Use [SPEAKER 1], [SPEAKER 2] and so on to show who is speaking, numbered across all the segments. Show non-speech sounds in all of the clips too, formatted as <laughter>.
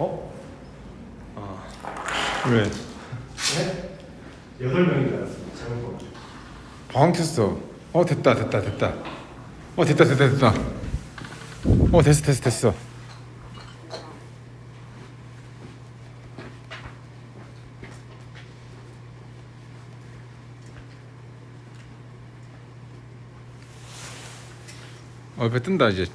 [SPEAKER 1] 어?
[SPEAKER 2] 왜?
[SPEAKER 1] 네? 여덟 명인 줄 알았습니다. 잘못 본.
[SPEAKER 2] 방금 켰어. 어 됐다 됐다 됐다. 어 됐다 됐다 됐다. 어 됐어 됐어 됐어. 어 옆에 뜬다 이제.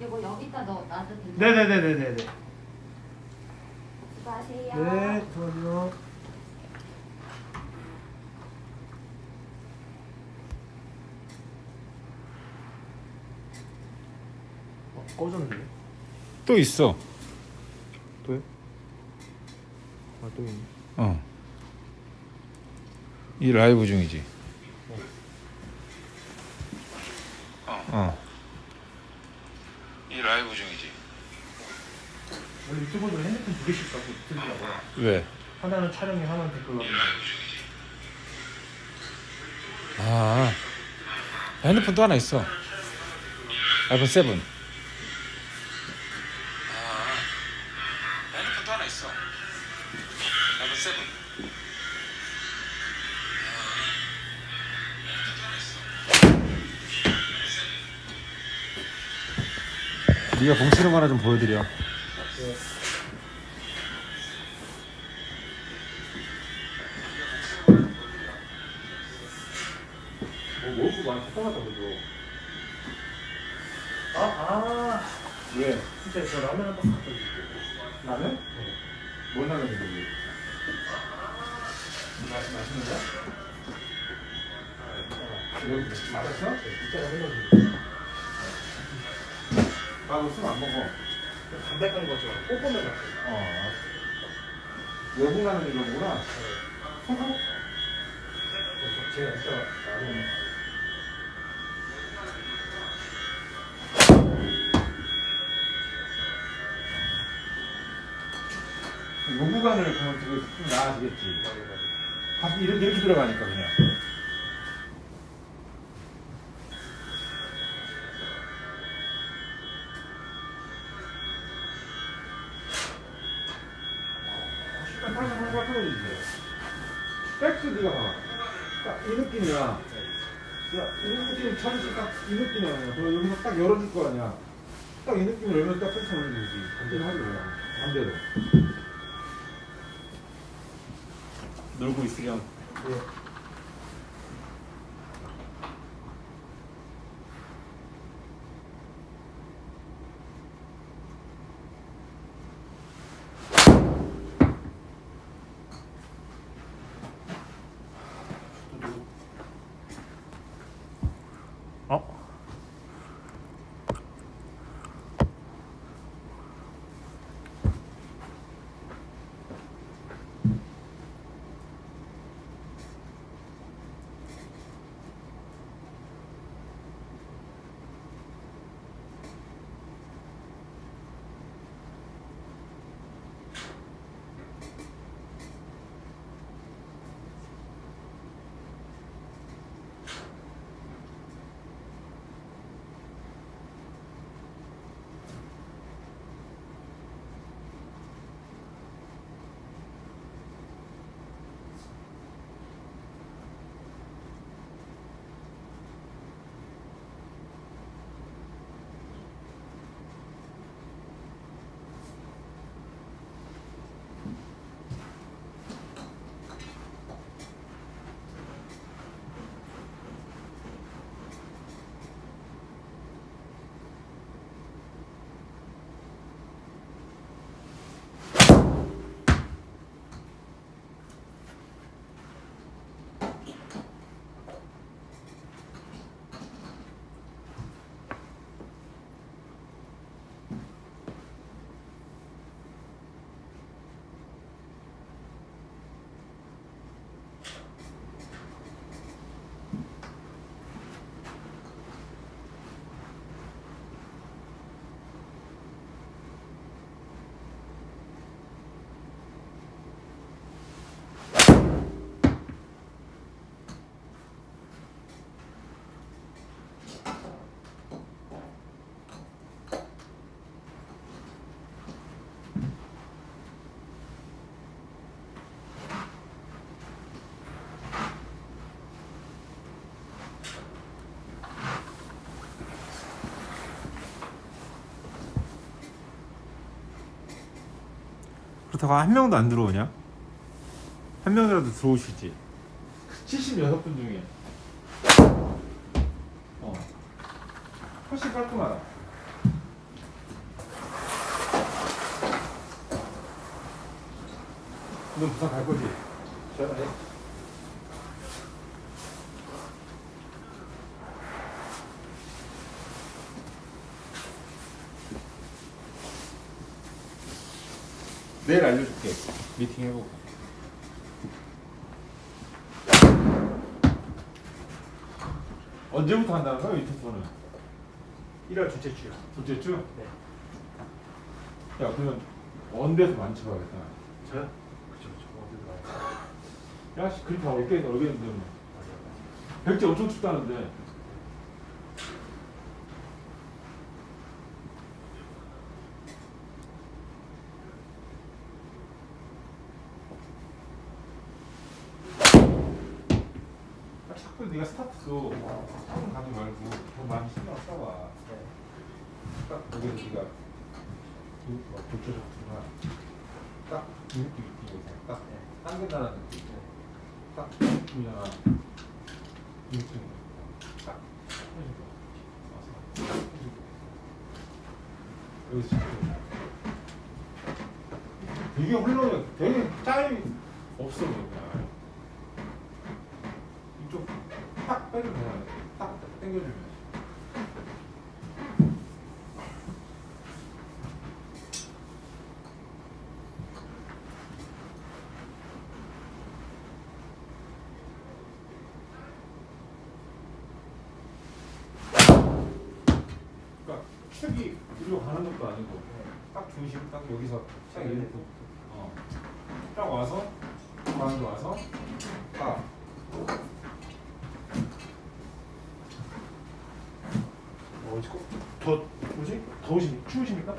[SPEAKER 3] 이거 여기다 넣어 놔도 되나?
[SPEAKER 1] 네네네네네.
[SPEAKER 3] 수고하세요.
[SPEAKER 1] 네, 좋아요. 어, 꺼졌네.
[SPEAKER 2] 또 있어.
[SPEAKER 1] 또요? 아, 또 있네.
[SPEAKER 2] 어. 이 라이브 중이지. 어. 이 라이브 중이지.
[SPEAKER 1] 원래 유튜버들 핸드폰 두 개씩 갖고 들더라고요.
[SPEAKER 2] 왜?
[SPEAKER 1] 하나는 촬영에 하나는 댓글로 하는
[SPEAKER 2] 아. 핸드폰도 하나 있어. 아이폰 7. 아. 핸드폰도 하나 있어. 아이폰 7. 네가 봉치는 거 하나 좀 보여드려.
[SPEAKER 1] 많이 섞어놨다 그죠? 아, 아.
[SPEAKER 2] 왜?
[SPEAKER 1] 진짜 저 라면 한 박스 갖다 줄게요.
[SPEAKER 2] 라면?
[SPEAKER 1] 네.
[SPEAKER 2] 뭔 이게? 맛이 맛있는 거야? 여기 맛있어?
[SPEAKER 1] 진짜가 흘러주고.
[SPEAKER 2] 나 무슨 안 먹어.
[SPEAKER 1] 담백한 거죠. 뽀뽀면 같아요.
[SPEAKER 2] 어. 외국 라면 이런 거구나.
[SPEAKER 1] 제가 진짜 라면.
[SPEAKER 2] 요구간을 보면 좀 나아지겠지. 가슴 이렇게 이렇게 들어가니까 그냥. 식감 살짝 살짝 떨어지지. 백스 네가 봐봐. 딱 이 느낌이야. 야, 이 느낌 찾으시 딱이 느낌 아니야. 너 여기서 딱 열어줄 거 아니야. 딱 이 느낌을 열면 딱 백스 올려주지. 반대로 하지 마. 반대로. 놀고 있으렴.
[SPEAKER 1] 네.
[SPEAKER 4] 아까부터 한 명도 안 들어오냐? 한 명이라도 들어오시지.
[SPEAKER 2] 76분 중에 어 훨씬 깔끔하다
[SPEAKER 4] 너 부산 갈 거지?
[SPEAKER 2] 전화해 내일 알려줄게 미팅 해보고 언제부터 한다는 거야 유튜브는
[SPEAKER 1] 1월 둘째 주요.
[SPEAKER 2] 둘째 주?
[SPEAKER 1] 네.
[SPEAKER 2] 야 그러면 많이 쳐가겠다
[SPEAKER 1] 저요? 그쵸 그쵸. 어디로 가요?
[SPEAKER 2] 야씨 그렇게 어깨 어깨인데 뭐.
[SPEAKER 1] 맞아요.
[SPEAKER 2] 백제 엄청 춥다는데 아, 자꾸 네가 스타트도 처음 가지 말고 더 많이 신경 써봐.
[SPEAKER 1] 네.
[SPEAKER 2] 딱 거기서 네가 뭐 고쳐 잡수나 딱이 느낌 있지 딱
[SPEAKER 1] 네.
[SPEAKER 2] 당긴다는 느낌. 딱 느낌이잖아 이 느낌 딱 해주고 와서 해주고 여기서 되게 흘러요 되게 짜임이 없어 그냥 이쪽 딱 빼주면 돼요 딱 당겨주면 그러니까 여기서 딱 이렇게 어. 딱 와서 가운데 와서
[SPEAKER 1] 지금 더 뭐지? 더우십니까? 추우십니까?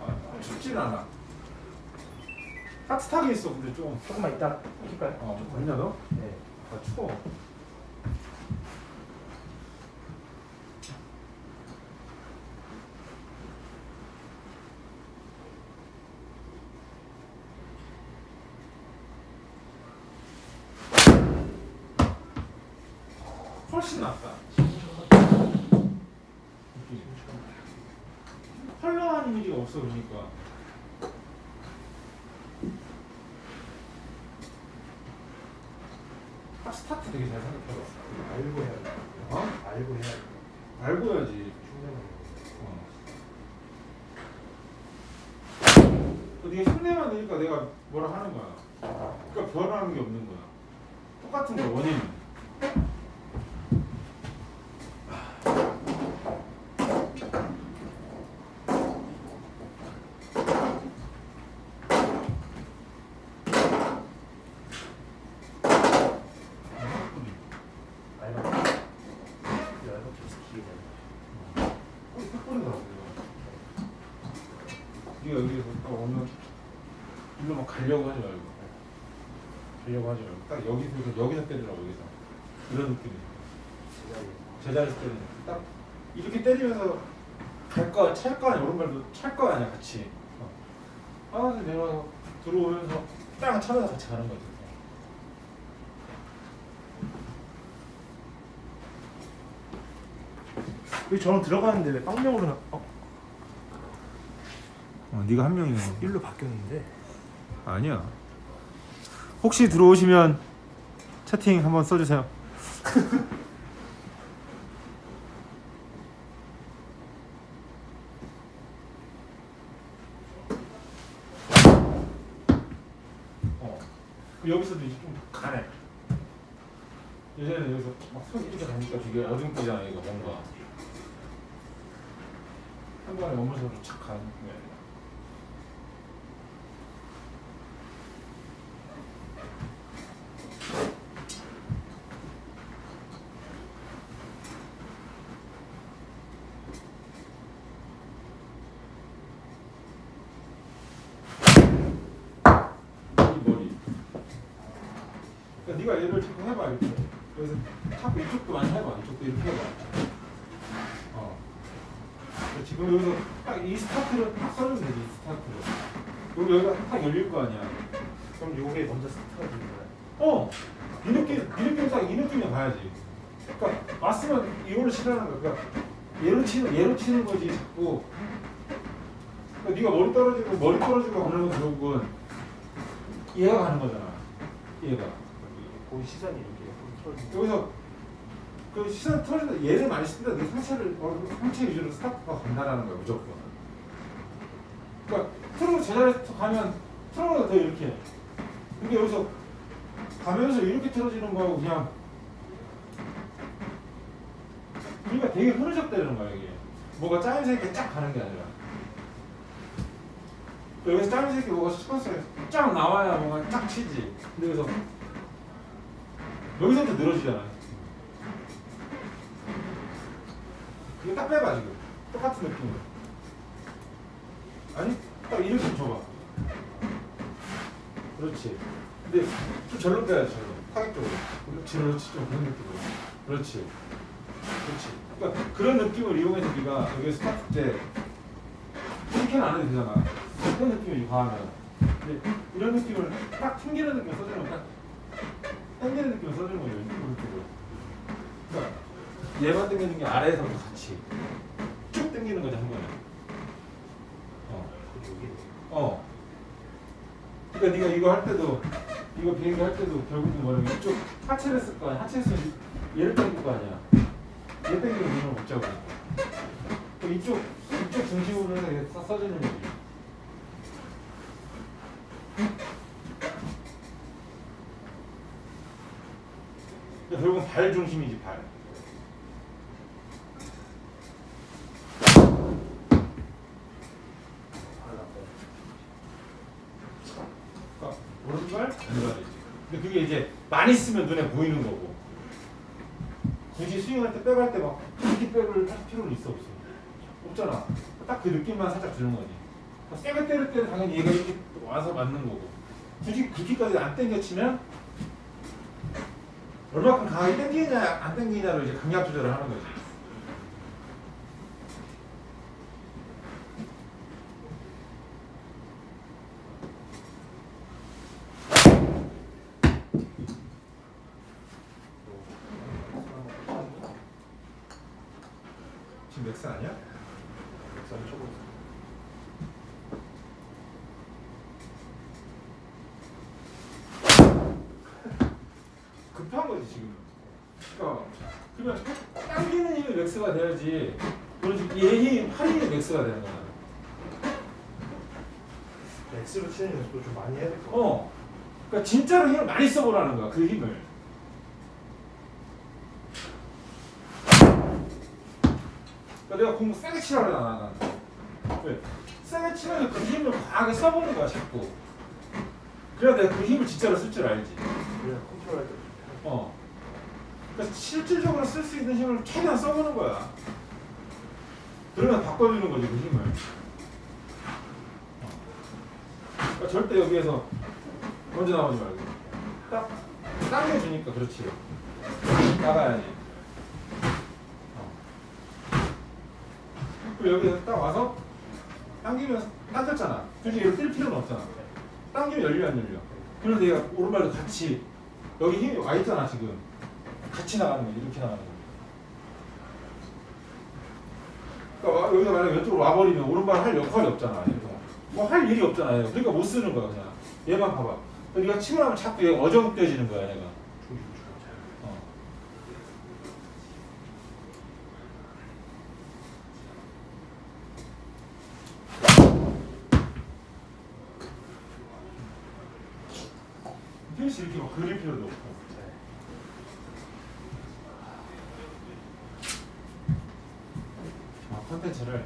[SPEAKER 2] 아, 춥지는 않아 따뜻하게 있어 근데 좀
[SPEAKER 1] 조금만 이따 킬까요?
[SPEAKER 2] 어, 됐냐 너?
[SPEAKER 1] 네.
[SPEAKER 2] 아 추워 훨씬 낫다 느낌이. 헐렁한 이미지가 없어 그러니까 딱 스타트 되게 잘 생각해봤어
[SPEAKER 1] 알고 해야 돼.
[SPEAKER 2] 어?
[SPEAKER 1] 알고 해야 돼.
[SPEAKER 2] 알고 해야지
[SPEAKER 1] 충전을.
[SPEAKER 2] 어. 그 네가 흉내만 내니까 내가 뭐라 하는 거야 그러니까 변하는 게 없는 거야 똑같은 거야 원인은
[SPEAKER 1] 알바. 이 알바 계속 기회잖아.
[SPEAKER 2] 네가 여기서 딱 오면 일로 막 가려고 하지 말고 가려고 하지 말고 딱 여기서 여기서 때리라고 여기서. 이런
[SPEAKER 1] 제자리.
[SPEAKER 2] 제자리에서 때리는 딱 이렇게 때리면서 갈 거, 찰거 아니야? 오른발도 찰거 아니야 같이. 어. 하나씩 내려와서 들어오면서 땅 차면서 같이 가는 거지
[SPEAKER 1] 왜 저는 들어가는데 왜 빵명으로 나? 어,
[SPEAKER 4] 어, 네가 한 명이야.
[SPEAKER 1] 일로 바뀌었는데.
[SPEAKER 4] 아니야. 혹시 들어오시면 채팅 한번 써주세요. <laughs>
[SPEAKER 2] 어. 그 여기서도 이제 좀 가네 예전에는 여기서 막 손이 이렇게 가니까 되게 어중쁘잖아 이거 뭔가 한 번에 원물선으로 착 가는 거야 이 머리. 그러니까 네가 얘를 자꾸 해봐 이렇게. 그래서 자꾸 이쪽도 많이 해봐. 이쪽도 이렇게 해봐. 어. 그러니까 지금 여기서 딱 이 스타트를 딱 써주면 되지 이 스타트를. 여기 여기가 딱 열릴 거 아니야.
[SPEAKER 1] 그럼 요게 먼저 스타트가 되는 거야.
[SPEAKER 2] 어, 이 느낌, 이 느낌 딱 이 느낌이 가야지. 그러니까 왔으면 이걸로 치라는 거야. 그러니까 얘로 치는 얘로 치는 거지 자꾸. 그러니까 네가 머리 떨어지고 머리 떨어지고 하는 건 결국은 얘가 가는 거잖아. 얘가
[SPEAKER 1] 거기 시선이 이렇게 틀어지고.
[SPEAKER 2] 여기서 그 시선 틀어진다. 얘를 많이 쓴다. 네 상체를 어, 상체 위주로 스타트가 간다라는 거야 무조건. 그러니까 틀어 제자리에서 가면 틀어가 돼 이렇게. 근데 여기서 가면서 이렇게 틀어지는 거하고 그냥 그러니까 되게 흐느적대는 거야 이게. 뭐가 짜임새 있게 쫙 가는 게 아니라. 여기서 짜임새 있게 뭐가 시퀀스가 쫙 나와야 뭔가 쫙 치지. 근데 여기서 여기서부터 늘어지잖아. 그게 딱 빼봐 지금. 똑같은 느낌으로. 아니 딱 이렇게 좀 줘봐. 그렇지. 근데 좀 절로 빼야지 절로. 타격적으로. 그렇지 그렇지 좀 그런 느낌으로. 그렇지. 그렇지. 그러니까 그런 느낌을 이용해서 네가 여기 스타트 때 이렇게는 안 해도 되잖아. 그런 느낌이 과하면. 근데 이런 느낌을 딱 튕기는 느낌 써주는 딱 당기는 느낌을 써주는 거죠. 오른쪽으로. 그러니까 얘만 당기는 게 아래에서부터 같이 쭉 당기는 거지 한 번에. 어. 어. 그러니까 네가 이거 할 때도 이거 비행기 할 때도 결국은 뭐냐면 이쪽 하체를 쓸거 아니야. 하체 쓰면 얘를 당길 거 아니야. 얘 당기면 눈을 못 잡고. 그럼 이쪽 이쪽 중심으로 해서 이렇게 써- 써주는 거지. 결국은 발 중심이지 발.
[SPEAKER 1] 하나 나빠.
[SPEAKER 2] 그러니까 오른발 왼발이지. 근데 그게 이제 많이 쓰면 눈에 보이는 거고. 굳이 스윙할 때 백할 때막 이렇게 백을 할 필요는 있어 없어. 없잖아. 딱 그 느낌만 살짝 주는 거지. 세게 때릴 때는 당연히 얘가 이렇게 와서 맞는 거고. 굳이 그렇게까지 안 당겨 치면 얼마큼 강하게 당기냐 안 당기냐로 이제 강약 조절을 하는 거지. 지금 맥스 아니야?
[SPEAKER 1] 선 초보.
[SPEAKER 2] 급한 거지 지금. 그러니까 그러면 당기는 힘이 맥스가 돼야지. 그런 식으로 얘 힘, 팔 힘이 맥스가 되는 거야.
[SPEAKER 1] X로 치는 연습도 좀 많이 해야 될 것 같아.
[SPEAKER 2] 어. 그러니까 진짜로 힘을 많이 써보라는 거야. 그 힘을. 그러니까 내가 공부 세게 치라고 그래 나는. 왜? 세게 치면서 그 힘을 과하게 써보는 거야 자꾸. 그래야 내가 그 힘을 진짜로 쓸 줄 알지.
[SPEAKER 1] 그냥 컨트롤할 때.
[SPEAKER 2] 어. 그러니까 실질적으로 쓸 수 있는 힘을 최대한 써보는 거야. 그러면 바꿔주는 거지 그 힘을. 어. 그러니까 절대 여기에서 먼저 나오지 말고 딱 당겨주니까 그렇지. 나가야지. 어. 그리고 여기서 딱 와서 당기면 당겼잖아. 굳이 얘를 뛸 필요는 없잖아. 당기면 열려 안 열려. 그래서 내가 오른발도 같이 여기 힘이 와 있잖아 지금. 같이 나가는 거야 이렇게 나가는 거야. 그러니까 와- 여기서 만약 왼쪽으로 와버리면 오른발 할 역할이 없잖아. 뭐 할 일이 없잖아요. 그러니까 못 쓰는 거야 그냥. 얘만 봐봐. 네가 치고 나면 자꾸 얘가 어정떼지는 거야 얘가.
[SPEAKER 1] 조기 조절.
[SPEAKER 2] 어. 필시 이렇게 막 그릴 필요도 없고. 아, 컨텐츠를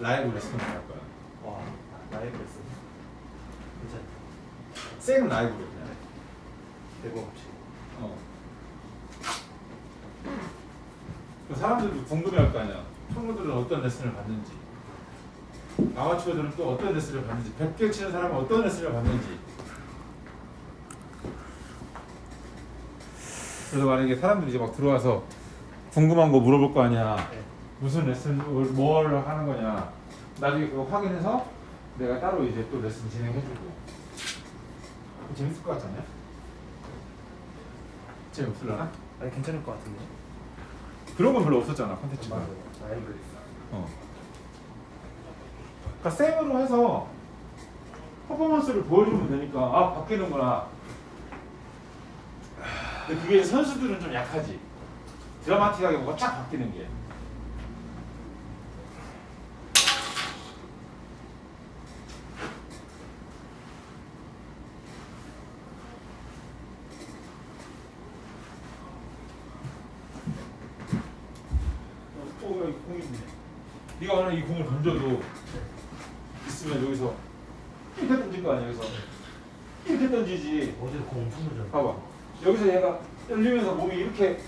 [SPEAKER 2] 라이브 레슨으로 할 거야.
[SPEAKER 1] 와, 나의 베스. 괜찮다.
[SPEAKER 2] 생 라이브로 그냥.
[SPEAKER 1] 대본 없이.
[SPEAKER 2] 어. 그 사람들도 궁금해할 거 아니야. 청구들은 어떤 레슨을 받는지, 아마추어들은 또 어떤 레슨을 받는지, 100개 치는 사람은 어떤 레슨을 받는지. 그래서 만약에 사람들이 이제 막 들어와서 궁금한 거 물어볼 거 아니야.
[SPEAKER 1] 네.
[SPEAKER 2] 무슨 레슨, 뭘 하는 거냐. 나중에 그거 확인해서 내가 따로 이제 또 레슨 진행해주고 재밌을 것 같지 않냐? 재미없을라나?
[SPEAKER 1] 아니 괜찮을 것 같은데.
[SPEAKER 2] 그런 건 별로 없었잖아 컨텐츠가
[SPEAKER 1] 라이브리.
[SPEAKER 2] 어. 그러니까 생으로 해서 퍼포먼스를 보여주면 되니까 아 바뀌는구나. 근데 그게 선수들은 좀 약하지. 드라마틱하게 뭐가 쫙 바뀌는 게. 어, 어, 여기 공이 있네. 네가 만약 이 공을 던져도 있으면 여기서 이렇게 던질 거 아니야 여기서 이렇게 던지지
[SPEAKER 1] 어제 공 엄청 던졌는데.
[SPEAKER 2] 봐봐 여기서 얘가 열리면서 몸이 이렇게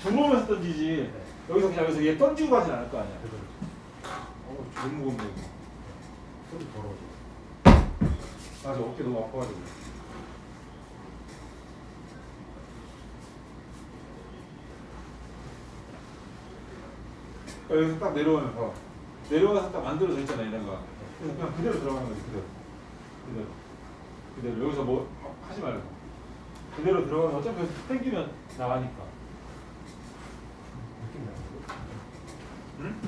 [SPEAKER 2] 들어오면서 던지지. 여기서 그냥 여기서 얘 던지고 가진 않을 거 아니야.
[SPEAKER 1] 그래서
[SPEAKER 2] 어 너무 무겁네. 이거
[SPEAKER 1] 소리 더러워져.
[SPEAKER 2] 맞아 어깨 너무 아파가지고. 그러니까 여기서 딱 내려오면 봐. 내려와서 딱 만들어져 있잖아 얘네가 그래서 그냥 그대로 들어가는 거지 그대로. 그대로. 그대로. 여기서 뭐 하지 말고 그대로 들어가면 어차피 땡기면 나가니까
[SPEAKER 1] 느낌 나는데.
[SPEAKER 2] 응?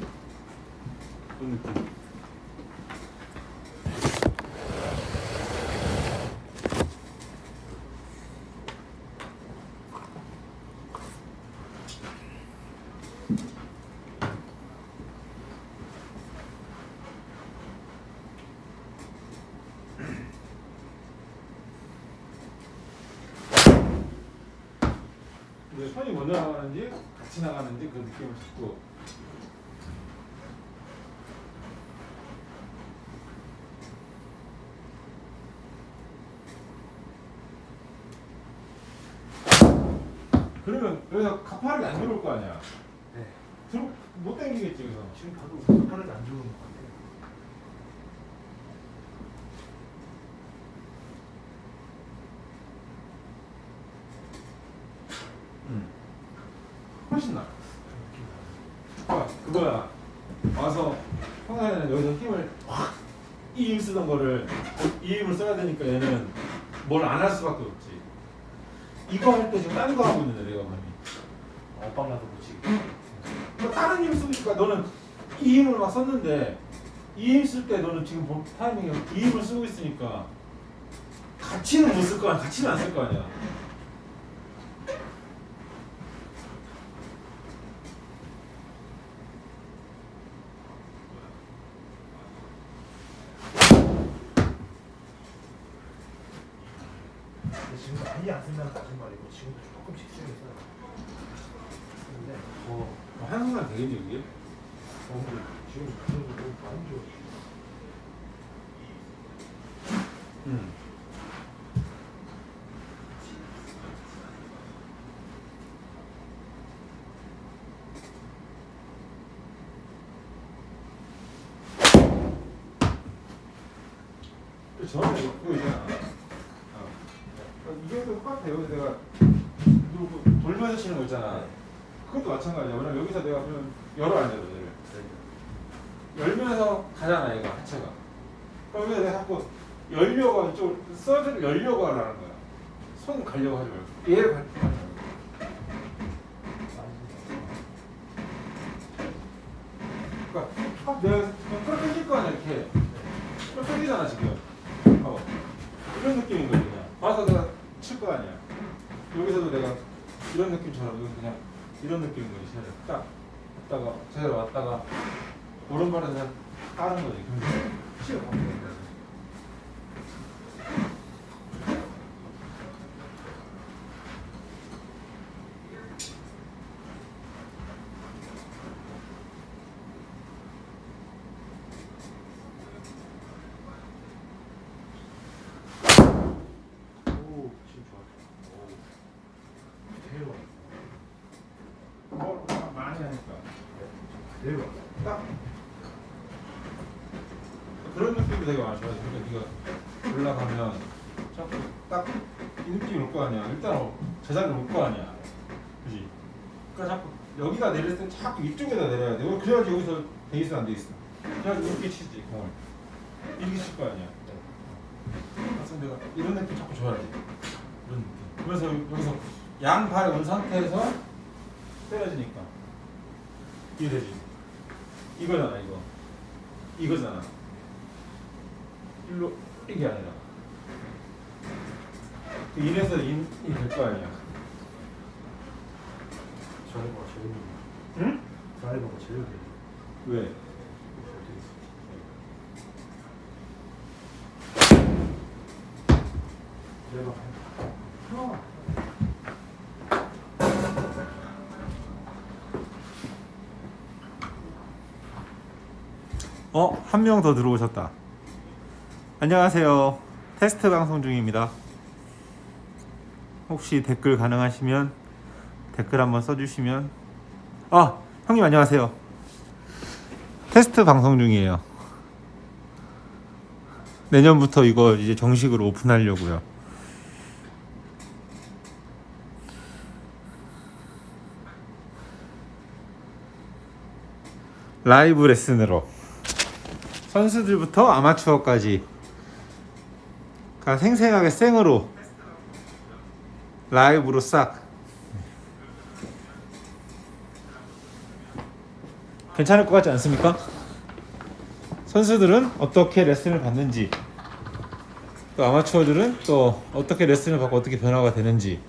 [SPEAKER 2] 그런 느낌 근데 손이 먼저 나가는지 같이 나가는지 그 느낌을 자꾸. 그러면 여기서 가파르게 안 들어올 거 아니야?
[SPEAKER 1] 네.
[SPEAKER 2] 들어 못 당기겠지 여기서.
[SPEAKER 1] 지금 봐도 팔을 안 좋은 것 같아요.
[SPEAKER 2] 응. 훨씬 나
[SPEAKER 1] 느낌 나요.
[SPEAKER 2] 아, 그거야. 와서 평소에는 여기서 힘을 확 이 힘 쓰던 거를 이 힘을 써야 되니까 얘는 뭘 안 할 수밖에 없지. 이거 할 때 지금 다른 거 하고 있는데 내가 많이.
[SPEAKER 1] 엇박 나서 못 치게.
[SPEAKER 2] 뭐 다른 힘 쓰니까 너는 이 힘을 막 썼는데 이 힘 쓸 때 너는 지금 뭐 타이밍에 이 힘을 쓰고 있으니까 같이는 못 쓸 거 아니야. 같이는 안 쓸 거 아니야.
[SPEAKER 1] 지금 많이 안 쓴다는 거짓말이고 지금도 조금씩 쓰고 있어요. 근데
[SPEAKER 2] 어, 한순간 되겠니 이게?
[SPEAKER 1] 어, 근데 지금 그래도 너무 많이 좋아.
[SPEAKER 2] 응. 저는 이거 그거 있잖아. 어. 이게 똑같아. 여기 내가 누르고 돌면서 치는 거 있잖아. 그것도 마찬가지야. 왜냐면 여기서 내가 그냥 열어 안 열어 얘를. 열면서 가잖아 얘가 하체가. 그럼 여기서 내가 자꾸 열려고 이쪽 서드를 열려고 하라는 거야. 손 가려고 하지 말고 얘를 말고. 그러니까 딱 내가 그냥 끌어당길 거 아니야 이렇게. 끌어당기잖아 지금. 봐봐. 이런 느낌인 거지 그냥. 봐서 내가 칠 거 아니야. 여기서도 내가 이런 느낌처럼 그냥 이런 느낌인 거지 제대로 딱 왔다가 제대로 왔다가 오른발에 그냥 까는 거지. 바뀌는 거지.
[SPEAKER 1] 오, 지금 좋아. 오, 대박.
[SPEAKER 2] 뭐 많이 하니까.
[SPEAKER 1] 대박.
[SPEAKER 2] 딱 그런 느낌이 되게 많아. 그러니까 네가 올라가면 자꾸 딱 이 느낌이 올 거 아니야. 일단 어, 제자리 올거 아니야. 그지? 그러니까 자꾸 여기다 내릴 때 자꾸 이쪽에다 내려야 돼. 왜 그래야지 여기서 돼 있어 안돼 있어. 그래야지 이렇게 치지 공을. 이렇게 칠 거 아니야. 그래서 내가 이런 느낌 자꾸 줘야지. 이런 느낌. 그래서 여기서 양발 온 상태에서 때려지니까 이해되지? 이거잖아 이거. 이거잖아. 일로 이게 아니라. 그 이래서 이될 거 아니야.
[SPEAKER 1] 드라이버가 제일 느려.
[SPEAKER 2] 응?
[SPEAKER 1] 드라이버가 제일 느려.
[SPEAKER 2] 왜?
[SPEAKER 1] 드라이버 하
[SPEAKER 2] 어, 한 명 더 들어오셨다. 안녕하세요. 테스트 방송 중입니다. 혹시 댓글 가능하시면 댓글 한번 써주시면 아, 형님 안녕하세요. 테스트 방송 중이에요. 내년부터 이거 이제 정식으로 오픈하려고요. 라이브 레슨으로 선수들부터 아마추어까지 가 생생하게 생으로 라이브로 싹 괜찮을 것 같지 않습니까? 선수들은 어떻게 레슨을 받는지 또 아마추어들은 또 어떻게 레슨을 받고 어떻게 변화가 되는지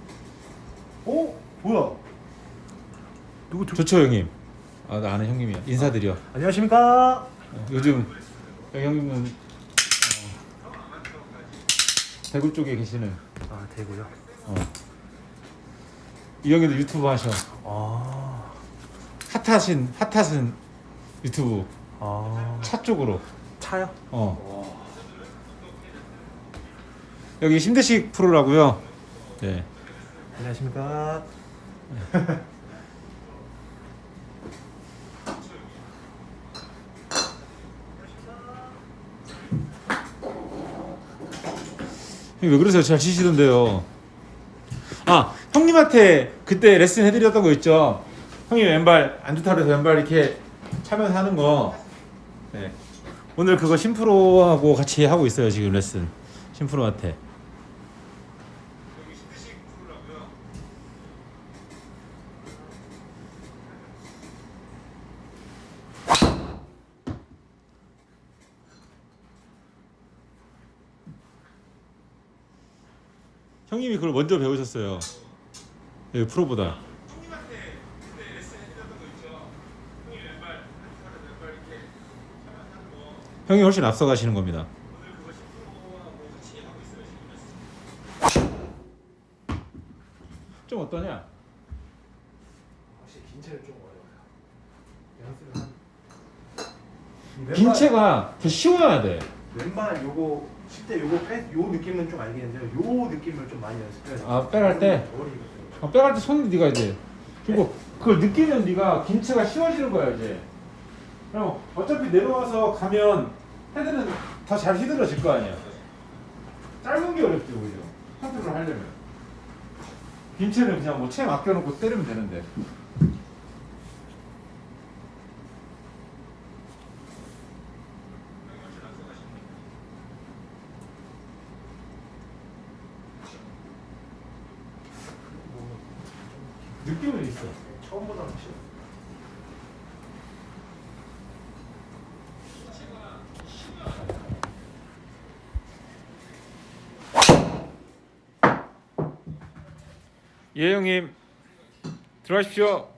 [SPEAKER 1] 어? 뭐야? 누구 들...
[SPEAKER 2] 좋죠 형님 아 나 아는 형님이야 인사드려
[SPEAKER 1] 안녕하십니까?
[SPEAKER 2] 어, 요즘 여기 형님은 어, 대구 쪽에 계시는
[SPEAKER 1] 아 대구요.
[SPEAKER 2] 어. 이 형님도 유튜브 하셔
[SPEAKER 1] 아.
[SPEAKER 2] 핫하신 핫하신 유튜브
[SPEAKER 1] 아.
[SPEAKER 2] 차 쪽으로
[SPEAKER 1] 차요?
[SPEAKER 2] 어 여기 심대식 프로라고요 네
[SPEAKER 1] 안녕하십니까? <laughs>
[SPEAKER 2] 형님 왜 그러세요? 잘 치시던데요. 아 형님한테 그때 레슨 해드렸던 거 있죠? 형님 왼발 안 좋다 그래서 왼발 이렇게 차면서 하는 거. 네. 오늘 그거 심프로하고 같이 하고 있어요 지금 레슨. 심프로한테 형님이 그걸 먼저 배우셨어요 여기 프로보다 형이 훨씬 앞서가시는 겁니다. 좀 어떠냐?
[SPEAKER 1] 확실히 긴체는 좀 어려워요. 연습을 한.
[SPEAKER 2] 긴 채가 더 쉬워야 돼.
[SPEAKER 1] 왼발 요거 10대 요거 빼, 요 느낌은 좀 알겠는데 요 느낌을 좀 많이 연습해야 돼.
[SPEAKER 2] 아, 빼갈 때?
[SPEAKER 1] 어리거든요.
[SPEAKER 2] 어, 빼갈 때 손이 네가 이제 그리고 그걸 느끼는 네가 긴 채가 쉬워지는 거야 이제. 그럼 어차피 내려와서 가면 헤드는 더 잘 휘둘러질 거 아니야. 짧은 게 어렵지 오히려 컨트롤 하려면. 긴 채는 그냥 뭐채 맡겨놓고 때리면 되는데. 느낌은 있어.
[SPEAKER 1] 처음보다 훨씬.
[SPEAKER 2] 예 형님 들어가십시오.